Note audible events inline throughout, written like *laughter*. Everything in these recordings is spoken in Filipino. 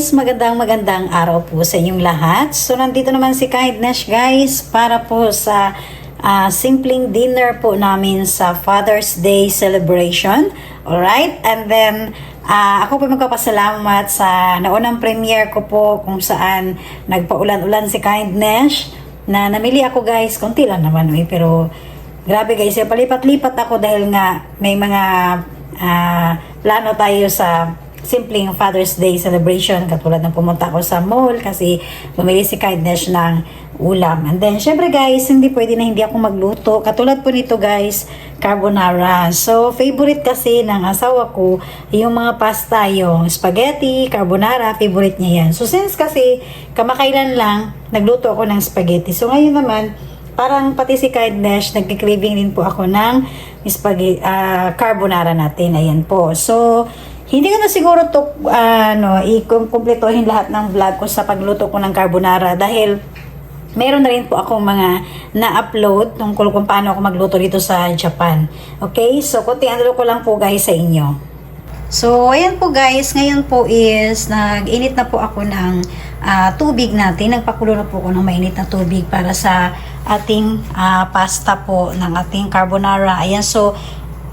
Guys! Magandang magandang araw po sa inyong lahat. So nandito naman si Kindness guys para po sa ah, simpleng dinner po namin sa Father's Day celebration. Alright? And then ah, ako po magpapasalamat sa naunang premiere ko po kung saan nagpaulan-ulan si Kindness na namili ako guys. Konti lang naman eh, pero grabe guys, eh, palipat-lipat ako dahil nga may mga ah, plano tayo sa simpleng Father's Day celebration katulad ng pumunta ako sa mall kasi bumili si Kindness ng ulam. And then, syempre guys, hindi pwede na hindi ako magluto. Katulad po nito guys, carbonara. So, favorite kasi ng asawa ko, yung mga pasta, yung spaghetti, carbonara, favorite niya yan. So, since kasi kamakailan lang, nagluto ako ng spaghetti. So, ngayon naman, parang pati si Kindness, nagkikraving din po ako ng spaghetti, ah, carbonara natin. Ayan po. So, hindi ko na siguro to ano, i-kumpletohin lahat ng vlog ko sa pagluto ko ng carbonara dahil meron na rin po akong mga na-upload tungkol kung paano ako magluto dito sa Japan. Okay? So, kunti ano ko lang po guys sa inyo. So, ayan po guys, ngayon po is nag-init na po ako ng ah, tubig natin. Nagpakulo na po ako ng mainit na tubig para sa ating ah, pasta po ng ating carbonara. Ayan, so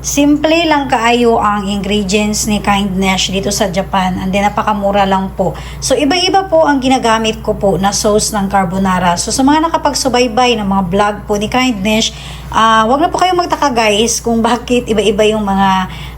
simple lang kaayo ang ingredients ni Kindness dito sa Japan and then napakamura lang po. So iba-iba po ang ginagamit ko po na sauce ng carbonara. So sa mga nakapagsubaybay ng mga vlog po ni Kindness, ah wag na po kayong magtaka guys kung *laughs* bakit iba-iba yung mga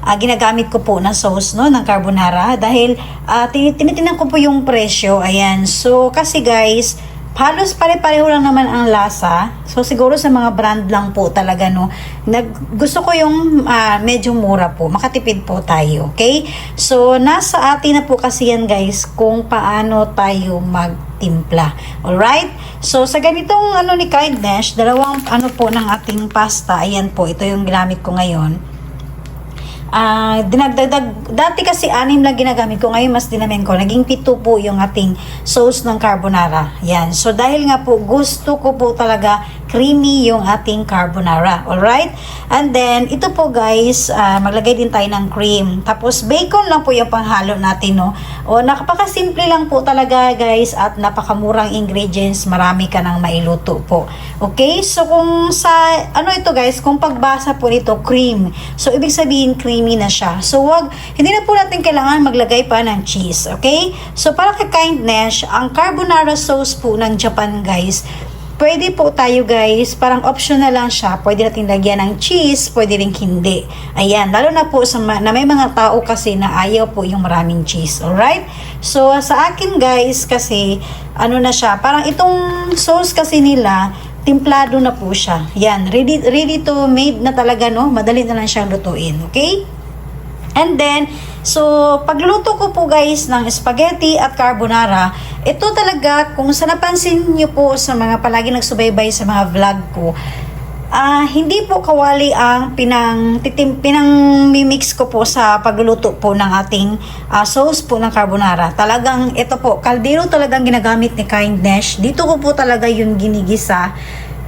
ah, ginagamit ko po na sauce no ng carbonara dahil uh, tinitingnan ko po yung presyo. Ayan. So kasi guys, halos pare-pareho lang naman ang lasa. So siguro sa mga brand lang po talaga no. Nag gusto ko yung ah, medyo mura po, makatipid po tayo, okay? So nasa atin na po kasi yan guys kung paano tayo magtimpla. All right? So sa ganitong ano ni Kindness, dalawang ano po ng ating pasta. Ayan po, ito yung ginamit ko ngayon. Ah, dinagdagdag dati kasi anim lang ginagamit ko ngayon mas dinamin ko. Naging pito po yung ating sauce ng carbonara. Yan. So dahil nga po gusto ko po talaga creamy yung ating carbonara. Alright? And then ito po guys ah, maglagay din tayo ng cream. Tapos bacon lang po yung panghalo natin no? O napakasimple lang po talaga guys at napakamurang ingredients. Marami ka nang mailuto po. Okay? So kung sa ano ito guys? Kung pagbasa po nito cream. So ibig sabihin creamy na siya. So wag hindi na po natin kailangan maglagay pa ng cheese okay? So para kay kindness ang carbonara sauce po ng Japan guys Pwede po tayo guys, parang optional lang siya. Pwede natin lagyan ng cheese, pwede rin hindi. Ayan, lalo na po sa na may mga tao kasi na ayaw po yung maraming cheese. Alright? So, sa akin guys, kasi ano na siya, parang itong sauce kasi nila, timplado na po siya. Yan, ready, ready to made na talaga, no? Madali na lang siyang lutuin. Okay? And then, so, pagluto ko po guys ng spaghetti at carbonara, ito talaga, kung sa napansin nyo po sa mga palagi nagsubaybay sa mga vlog ko, ah hindi po kawali ang pinang titim pinang mimix ko po sa pagluluto po ng ating ah, sauce po ng carbonara. Talagang ito po, kaldero talagang ginagamit ni Kindness. Dito ko po talaga yung ginigisa.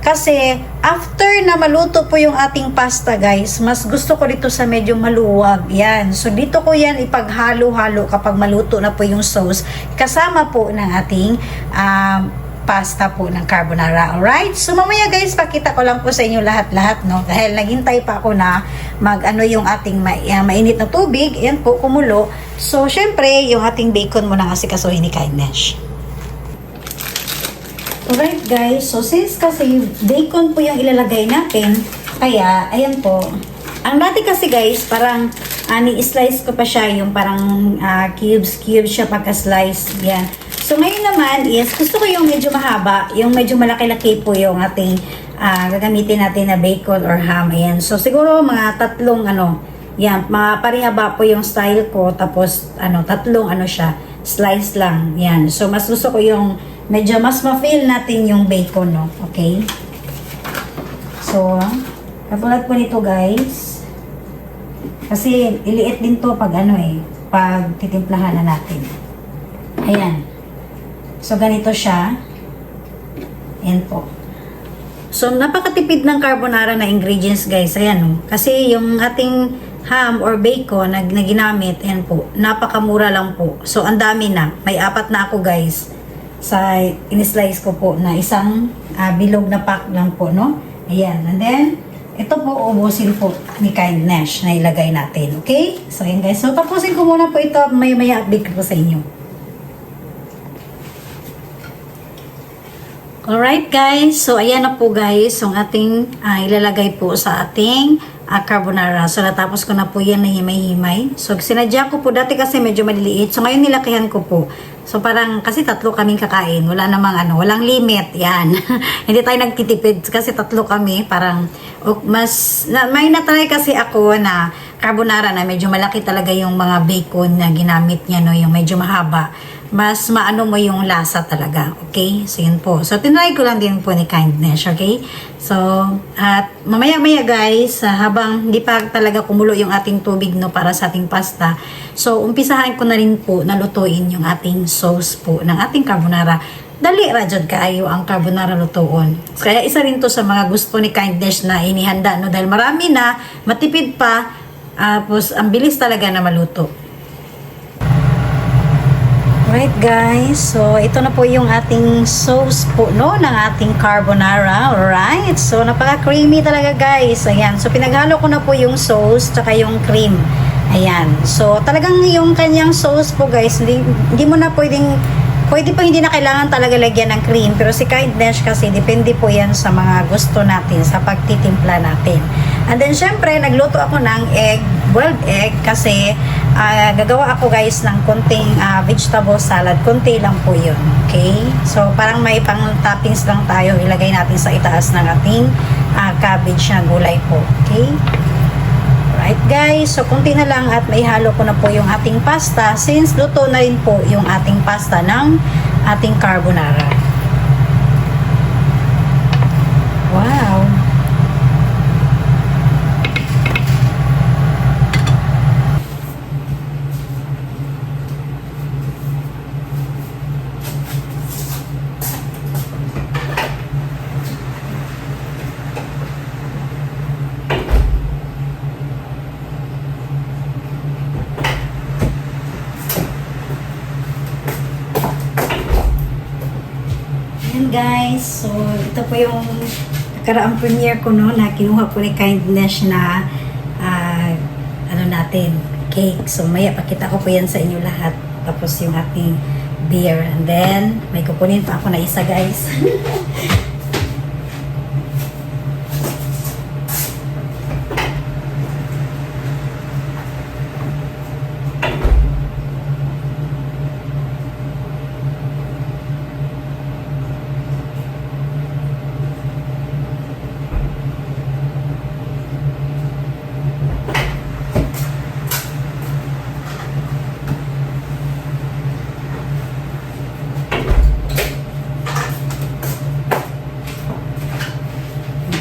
Kasi after na maluto po yung ating pasta guys, mas gusto ko dito sa medyo maluwag. Yan. So dito ko yan ipaghalo-halo kapag maluto na po yung sauce. Kasama po ng ating um, pasta po ng carbonara. Alright? So mamaya guys, pakita ko lang po sa inyo lahat-lahat, no? Dahil naghintay pa ako na mag ano yung ating ma- uh, mainit na tubig. Yan po, kumulo. So, syempre, yung ating bacon mo na kasi kasuhin ni Kindness. Alright guys, so since kasi bacon po yung ilalagay natin, kaya, ayan po. Ang dati kasi guys, parang ani slice ko pa siya, yung parang ah, cubes, cubes siya pagka-slice. Yan. So ngayon naman is, gusto ko yung medyo mahaba, yung medyo malaki-laki po yung ating ah, gagamitin natin na bacon or ham. Ayan. So siguro mga tatlong ano, yan, mga parihaba po yung style ko, tapos ano, tatlong ano siya, slice lang. Yan. So mas gusto ko yung medyo mas ma-feel natin yung bacon, no? Okay? So, katulad po nito, guys. Kasi, iliit din to pag ano eh, pag titimplahan na natin. Ayan. So, ganito siya. Ayan po. So, napakatipid ng carbonara na ingredients, guys. Ayan, no? Kasi yung ating ham or bacon na, na ginamit, ayan po, napakamura lang po. So, ang dami na. May apat na ako guys sa in-slice ko po na isang ah, bilog na pack lang po, no? Ayan. And then, ito po, ubusin po ni Kindness na ilagay natin. Okay? So, ayan guys. So, tapusin ko muna po ito. May-maya update ko sa inyo. Alright guys, so ayan na po guys, yung ating ah, ilalagay po sa ating ah, carbonara. So natapos ko na po yan na himay-himay. So sinadya ko po dati kasi medyo maliliit. So ngayon nilakihan ko po. So parang kasi tatlo kaming kakain. Wala namang ano, walang limit. Yan. *laughs* Hindi tayo nagtitipid kasi tatlo kami. Parang o, mas, na, may natry kasi ako na carbonara na medyo malaki talaga yung mga bacon na ginamit niya, no, yung medyo mahaba mas maano mo yung lasa talaga. Okay? So, yun po. So, tinry ko lang din po ni Kindness. Okay? So, at mamaya-maya guys, ah, habang hindi pa talaga kumulo yung ating tubig no para sa ating pasta. So, umpisahan ko na rin po na lutuin yung ating sauce po ng ating carbonara. Dali ra jud kaayo ang carbonara lutuon. Kaya isa rin to sa mga gusto ni Kindness na inihanda no dahil marami na, matipid pa, tapos ang bilis talaga na maluto. Alright guys, so ito na po yung ating sauce po no ng ating carbonara. Alright, so napaka-creamy talaga guys. Ayan, so pinaghalo ko na po yung sauce tsaka yung cream. Ayan, so talagang yung kanyang sauce po guys, hindi, hindi mo na pwedeng Pwede po hindi na kailangan talaga lagyan ng cream, pero si kindness kasi depende po yan sa mga gusto natin, sa pagtitimpla natin. And then syempre, nagluto ako ng egg, boiled egg kasi ah, gagawa ako guys ng konting ah, vegetable salad. Konti lang po yun. Okay? So parang may pang toppings lang tayo ilagay natin sa itaas ng ating ah, cabbage na gulay po. Okay? Right guys, so kunti na lang at may halo ko na po yung ating pasta since luto na rin po yung ating pasta ng ating carbonara. Wow! Ayan guys, so ito po yung nakaraang premiere ko no, na kinuha ko ni Kindness na ah, ano natin, cake. So maya pakita ko po yan sa inyo lahat. Tapos yung ating beer. And then, may kukunin pa ako na isa guys. *laughs*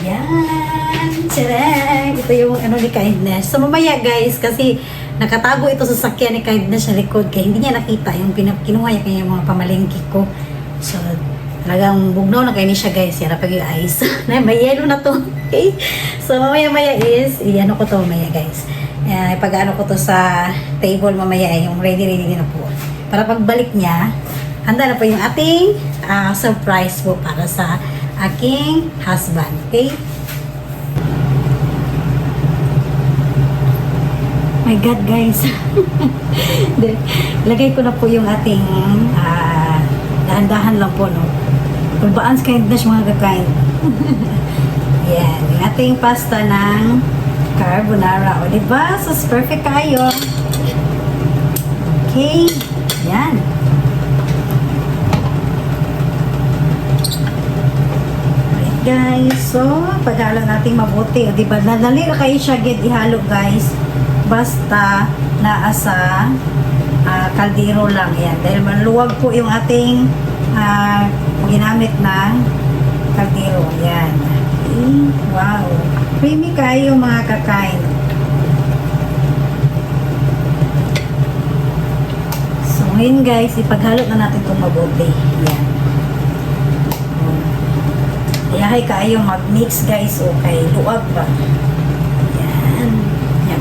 Yan! Tcharam! Ito yung ano ni Kindness. So mamaya guys, kasi nakatago ito sa sakyan ni Kindness sa likod kaya hindi niya nakita yung kinuha niya kanya mga pamalengke ko. So talagang bugnaw na kayo siya guys. Yan pag yung na may yellow na to. Okay? So mamaya maya is, iyan ko to mamaya guys. Uh, pag ano ko to sa table mamaya eh, yung ready ready na po. Para pagbalik niya, handa na po yung ating ah, surprise po para sa aking husband. Okay? My God, guys. *laughs* Lagay ko na po yung ating ah, dahan-dahan lang po, no? Kulbaan sa kindness mga kakain. *laughs* Yan. Yung ating pasta ng carbonara. O, diba? So, perfect kayo. Okay. Yan. Alright, guys. So, paghalo natin mabuti. O, diba? Nadali na kayo siya gid ihalo, guys. Basta naasa ah, kaldero lang. Yan. Dahil maluwag po yung ating ah, ginamit na kaldero. Yan. Okay. Wow. Creamy kayo mga kakain. So, ngayon guys, ipaghalo na natin itong mabuti. Yan. Yahay kayo mag-mix guys o kay luwag ba.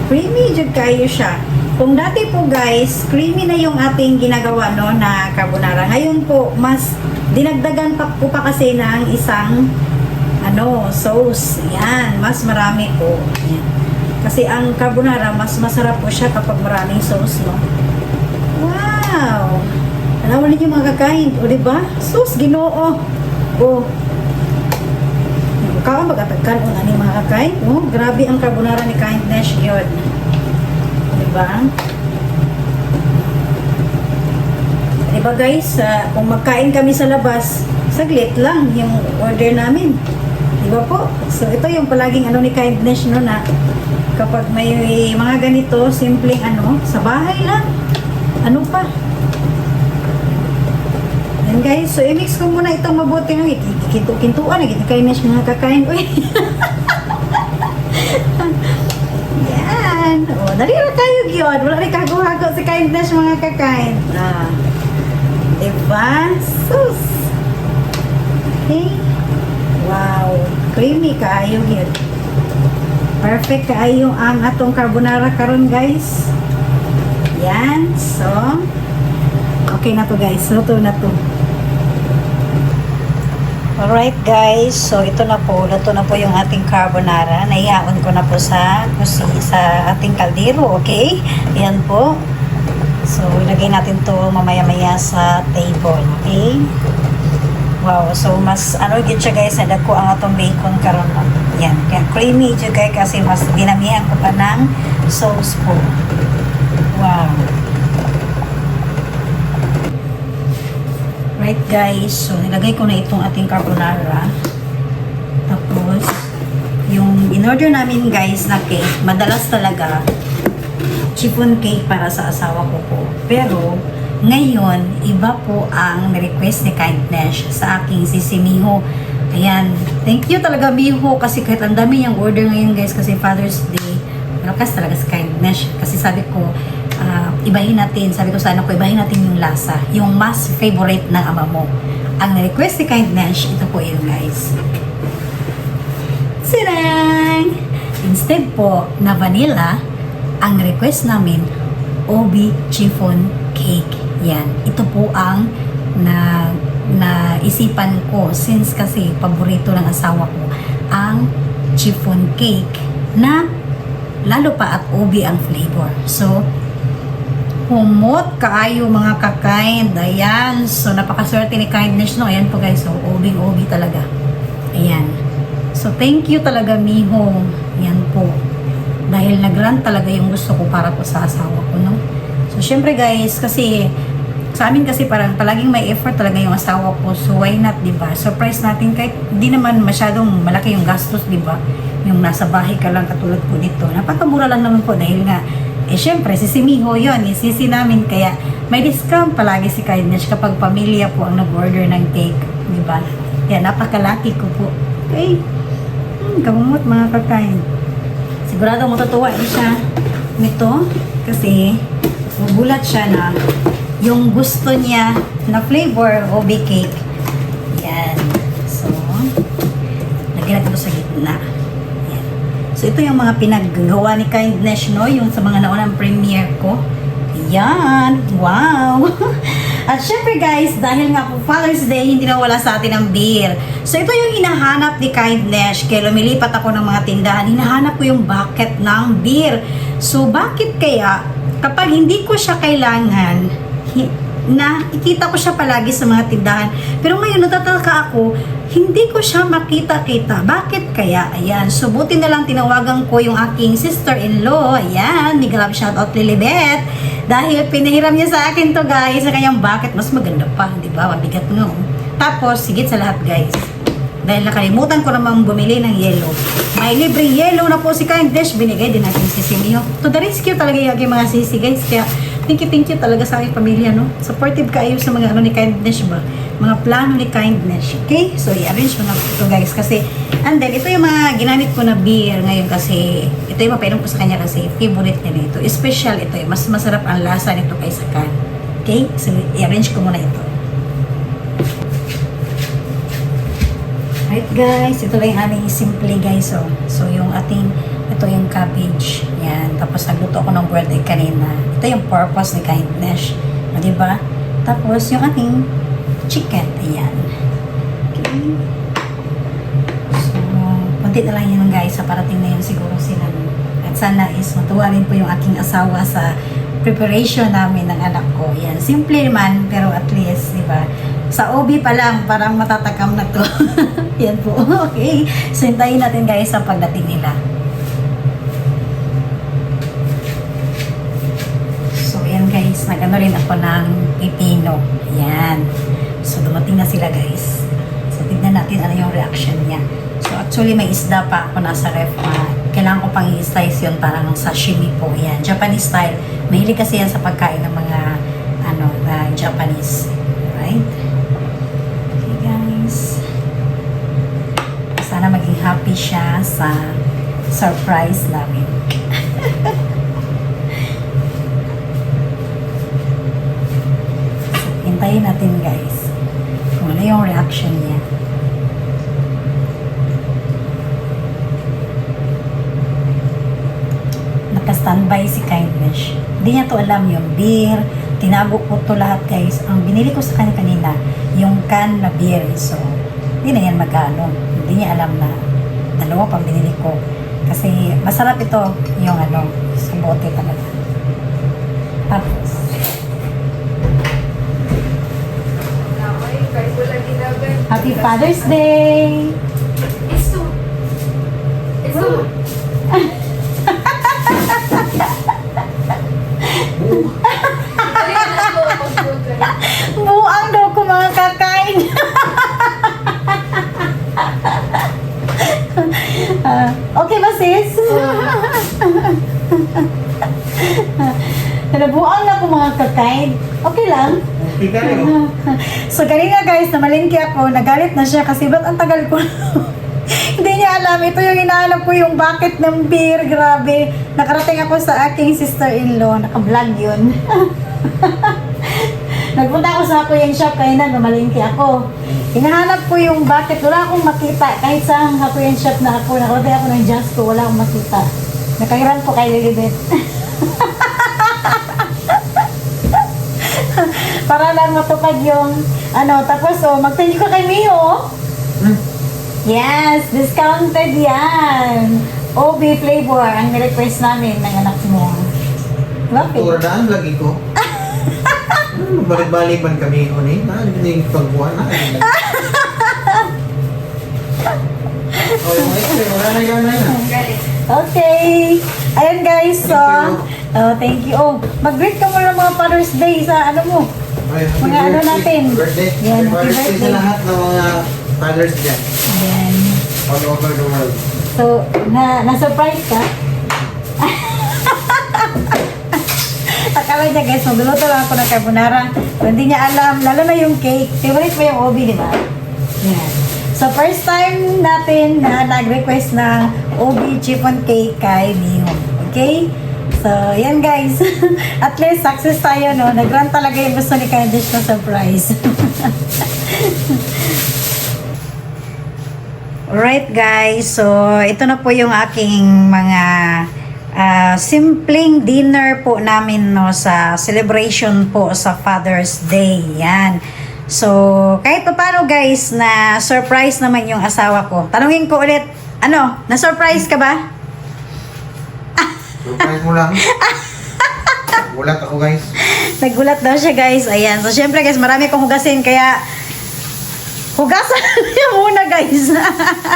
Creamy jud kayo siya. Kung dati po guys, creamy na yung ating ginagawa no na carbonara. Ngayon po, mas dinagdagan pa po pa kasi ng isang ano, sauce. Yan, mas marami po. Yan. Kasi ang carbonara, mas masarap po siya kapag maraming sauce, no? Wow! Alam mo ninyo mga kakain, o diba? Sauce, ginoo. O, Kaon magatagkan o ani mga kakain. Oh, grabe ang carbonara ni Kindness yun. Diba? Diba guys, ah, kung magkain kami sa labas, saglit lang yung order namin. Diba po? So ito yung palaging ano ni Kindness no na kapag may mga ganito, simpleng ano, sa bahay lang. Ano pa? Yan guys, so i-mix ko muna itong mabuti ng kinto-kintuan, naging kainis mga kakain. Uy! *laughs* Yan! O, dali na tayo yun. Wala rin kago-hago si kindness mga kakain. Ah. Diba? Sus! Okay. Wow! Creamy kaayo yun. Perfect kaayo ang atong carbonara karon guys. Yan. So, okay na to guys. Luto na to. Alright guys, so ito na po, luto na po yung ating carbonara. Naihaon ko na po sa kusi, sa ating kaldero, okay? Ayan po. So, ilagay natin to mamaya-maya sa table, okay? Wow, so mas ano gid siya guys, nadako ang atong bacon karon. Yan, kaya creamy jud kay kasi mas dinamihan ko pa ng sauce po. Wow. Right guys, so nilagay ko na itong ating carbonara. Tapos, yung in-order namin guys na cake, madalas talaga chiffon cake para sa asawa ko po. Pero, ngayon, iba po ang request ni Kindness sa aking si si Miho. Ayan, thank you talaga Miho kasi kahit ang dami niyang order ngayon guys kasi Father's Day, malakas talaga sa Kindness. Kasi sabi ko, ibahin natin, sabi ko sa anak ko, ibahin natin yung lasa, yung mas favorite ng ama mo. Ang request ni Kindness, ito po yun guys. Sirang! Instead po na vanilla, ang request namin, Obi Chiffon Cake. Yan. Ito po ang na na isipan ko since kasi paborito ng asawa ko ang chiffon cake na lalo pa at obi ang flavor. So, humot kaayo mga kakain. Ayan. So, napakaswerte ni kindness no. Ayan po guys. So, obing-obi talaga. Ayan. So, thank you talaga, Miho. Yan po. Dahil nag-run talaga yung gusto ko para po sa asawa ko, no? So, syempre guys, kasi sa amin kasi parang palaging may effort talaga yung asawa ko. So, why not, di ba? Surprise natin kahit di naman masyadong malaki yung gastos, di ba? Yung nasa bahay ka lang katulad po dito. Napakamura lang naman po dahil nga, eh syempre, si Simiho yun, isisi namin. Kaya may discount palagi si Kindness kapag pamilya po ang nag-order ng cake, di ba? Kaya napakalaki ko po. Okay. Hmm, kamumot mga kakain. Sigurado matutuwa din siya nito kasi magulat siya na yung gusto niya na flavor OB cake. Yan. So, lagyan natin sa gitna. So, ito yung mga pinaggawa ni Kindness, no? Yung sa mga naunang premiere ko. Yan. Wow. *laughs* At syempre guys, dahil nga po Father's Day, hindi na wala sa atin ang beer. So ito yung hinahanap ni Kindness. Kaya lumilipat ako ng mga tindahan. Hinahanap ko yung bucket ng beer. So bakit kaya kapag hindi ko siya kailangan, na ikita ko siya palagi sa mga tindahan. Pero ngayon natataka ako, hindi ko siya makita-kita. Bakit kaya? Ayan. So, buti na lang tinawagan ko yung aking sister-in-law. Ayan. Mega love shoutout Lilibet. Dahil pinahiram niya sa akin to guys. Sa kanyang bucket. Mas maganda pa. Di ba? Mabigat nga. oh. Tapos, sigit sa lahat guys. Dahil nakalimutan ko namang bumili ng yellow. May libreng yellow na po si Kindness. Binigay din natin si Simio. To the rescue talaga yung mga sisi guys. Kaya thank you, thank you talaga sa aking pamilya. No? Supportive kayo sa mga ano ni Kindness ba? Mga plano ni Kindness. Okay? So i-arrange ko na ito guys. Kasi, and then ito yung mga ginamit ko na beer ngayon kasi ito yung mapainom ko sa kanya kasi favorite niya nito. Special ito. eh. Mas masarap ang lasa nito kaysa can. Okay? So i-arrange ko muna ito. Right guys, ito lang yung aming simple guys. Oh. So yung ating Ito yung cabbage. Yan. Tapos nagluto ako ng boiled egg kanina. Ito yung purpose ni kindness. O, diba? Tapos yung ating chicken. Ayan. Okay. So, kunti na lang yun guys. Sa parating na yun siguro sila. At sana is matuwa rin po yung aking asawa sa preparation namin ng anak ko. Yan. Simple man, pero at least, di ba? Sa OB pa lang, parang matatakam na to. *laughs* Yan po. Okay. So, hintayin natin guys sa pagdating nila. So, yan guys. Nagano rin ako ng pipino. Yan. So, dumating na sila guys. So, tignan natin ano yung reaction niya. So, actually, may isda pa ako nasa ref. Ah, kailangan ko pang i-slice yun parang sashimi po. Yan. Japanese style. Mahilig kasi yan sa pagkain ng mga ano, uh, Japanese. Right? Okay, guys. Sana maging happy siya sa surprise namin. Hintayin natin guys. Kung ano yung reaction niya. Naka-standby si Kindness. Hindi niya to alam yung beer. Tinago ko to lahat guys. Ang binili ko sa kanya kanina, yung can na beer. So, hindi na yan magkano. Hindi niya alam na dalawa pang binili ko. Kasi masarap ito yung ano, sa bote talaga. Tapos, Happy Father's Day! It's two. It's two. Buang daw ko mga kakain. Ah, okay ba sis? Nabuang na ko mga kakain. Okay lang. *laughs* So kanina guys, namalingki ako, nagalit na siya kasi ba't ang tagal ko *laughs* Hindi niya alam, ito yung inaalam ko yung bucket ng beer, grabe. Nakarating ako sa aking sister-in-law, naka-vlog yun. *laughs* Nagpunta ako sa Hakuyan shop kanina, namalingki ako. Hinahanap ko yung bucket, wala akong makita. Kahit sa Hakuyan shop na ako, nakarating ako ng Jasco, wala akong makita. Nakahiran ko kay Lilibet. Para lang matupad yung ano, tapos oh, mag-thank you ka kay Mio. oh. Hmm. Yes, discounted yan. OB flavor ang request namin ng anak mo. Lapit. Turadaan lagi ko. Hmm, *laughs* Balik-balik man kami ko ni. Na, hindi yung pagbuhan na. *laughs* Oh, yung wala na yun na yun. Okay. Ayan guys, so, oh, thank you. Oh, mag-greet ka muna mga Father's Day sa ano mo. Mga ano natin. Birthday. Yan, Happy birthday sa lahat ng mga fathers dyan. Ayan. All over the world. So, na, na-surprise ka? *laughs* Akala niya guys, magluluto lang ako ng carbonara. So, hindi niya alam, lalo na yung cake. Favorite mo yung obi, di ba? Yan. So, first time natin na nag-request ng obi chiffon cake kay Mio. Okay? So, yan guys. *laughs* At least success tayo, no? Nag-run talaga yung gusto ni Candice na surprise. *laughs* Alright guys, so ito na po yung aking mga ah, simpleng dinner po namin no sa celebration po sa Father's Day. Yan. So, kahit pa paano guys na surprise naman yung asawa ko. Tanungin ko ulit, ano, na-surprise ka ba? Surprise mo lang. *laughs* Gulat ako guys. Nagulat daw siya guys. Ayan. So, syempre guys, marami kong hugasin kaya hugasan *laughs* niya muna guys.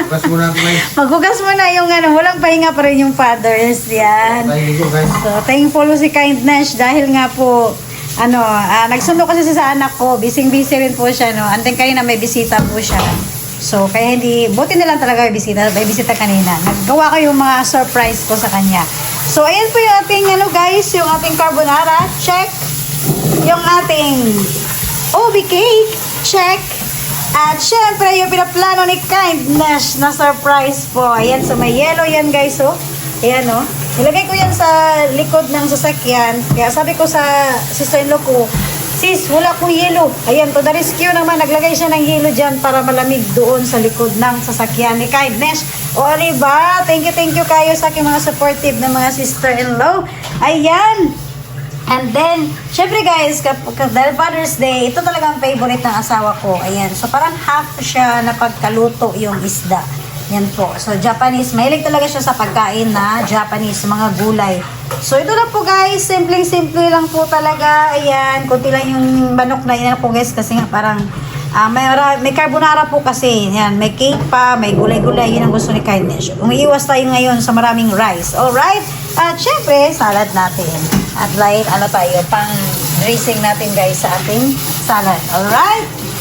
Bukas mo na ako guys. Maghugas mo na yung ano, walang pahinga pa rin yung fathers. Yan. Ko guys. So, thankful si Kindness dahil nga po, ano, ah, nagsundo kasi sa anak ko. Busy-busy rin po siya, no. Anting kayo na may bisita po siya. So, kaya hindi, buti na lang talaga may bisita, may bisita kanina. Naggawa ko yung mga surprise ko sa kanya. So, ayan po yung ating, ano guys, yung ating carbonara. Check. Yung ating OB cake. Check. At syempre, yung pinaplano ni Kindness na surprise po. Ayan, so may yellow yan guys, oh. Ayan, oh. Nilagay ko yan sa likod ng sasakyan. Kaya sabi ko sa sister-in-law ko, Sis, wala pong yelo. Ayan, to the rescue naman. Naglagay siya ng yelo dyan para malamig doon sa likod ng sasakyan ni Kindness. O, diba? Thank you, thank you kayo sa aking mga supportive na mga sister-in-law. Ayan. And then, syempre guys, dahil Father's Day, ito talaga ang favorite ng asawa ko. Ayan. So, parang half siya na pagkaluto yung isda. Yan po. So, Japanese. Mahilig talaga siya sa pagkain na Japanese, mga gulay. So, ito na po guys. Simpleng-simple lang po talaga. Ayan. Kunti lang yung manok na yan po guys. Kasi nga parang ah, may, may carbonara po kasi. Yan. May cake pa. May gulay-gulay. Yun ang gusto ni Kindness. Umiiwas tayo ngayon sa maraming rice. Alright? At syempre, salad natin. At like, ano tayo, pang dressing natin guys sa ating salad. Alright?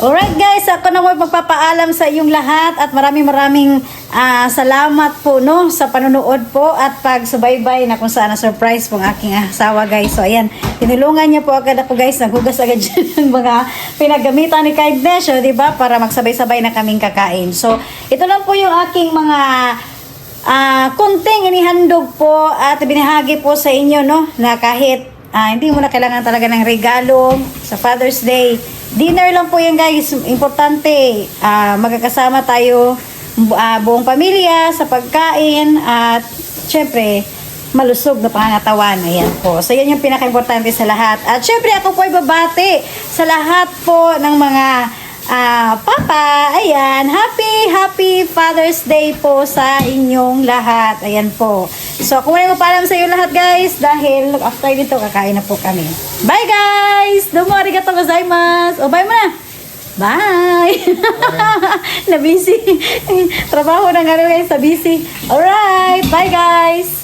Alright guys, ako na mo magpapaalam sa inyong lahat at maraming maraming ah, salamat po no sa panonood po at pagsubaybay na kung saan na surprise po ang aking asawa guys. So ayan, tinulungan niya po agad ako guys, naghugas agad *laughs* dyan ng mga pinagamitan ni Kindness, oh, di ba? Para magsabay-sabay na kaming kakain. So ito lang po yung aking mga ah kunting inihandog po at binahagi po sa inyo no na kahit ah, hindi mo na kailangan talaga ng regalo sa Father's Day. Dinner lang po yan guys. Importante, ah, magkakasama tayo ah, buong pamilya sa pagkain at syempre malusog na pangangatawan. Ayan po. So, yan yung pinaka-importante sa lahat. At syempre, ako po ay babati sa lahat po ng mga Ah, Papa, ayan, happy, happy Father's Day po sa inyong lahat. Ayan po. So, ako muna magpaalam sa iyo lahat, guys, dahil after nito, kakain na po kami. Bye, guys! Domo arigatou gozaimasu! O, bye muna! Bye! *laughs* na busy. Trabaho na nga guys, sa busy. Alright, bye guys!